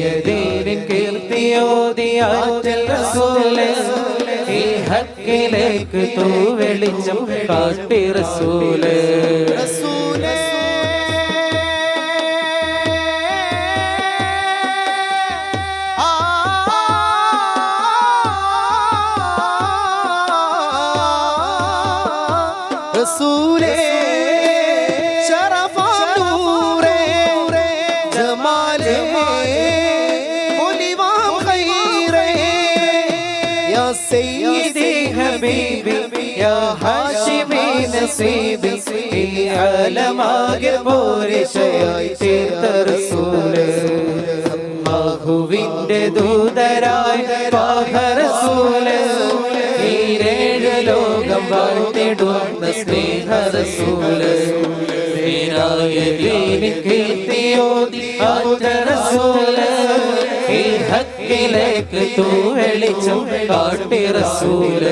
ദീനിൻ കീർത്തിയോദിയാറ്റൽ റസൂലേ ഈ ഹക്കിലേക്ക് തൂ വെളിച്ചം കാട്ടി റസൂൽ. റസൂലേ. റസൂലേ ജമാലേ യാ സയ്യിദി ഹബീബി യാ ഹാഷിമി നസീബി ഈ ആലമാകെ പോരിശയായി തീർത്ത റസൂൽ അല്ലാഹുവിന്റെ ദൂതരായ പാഹ റസൂൽ ഈരേഴ് ലോകം വാഴ്ത്തിടുന്ന സ്നേഹ റസൂൽ നേരായ ദീനിൻ കീർത്തിയോതി ആറ്റ റസൂൽ ഹക്കിലേക്ക് തൂ വെളിച്ചം കാട്ടി റസൂൽ.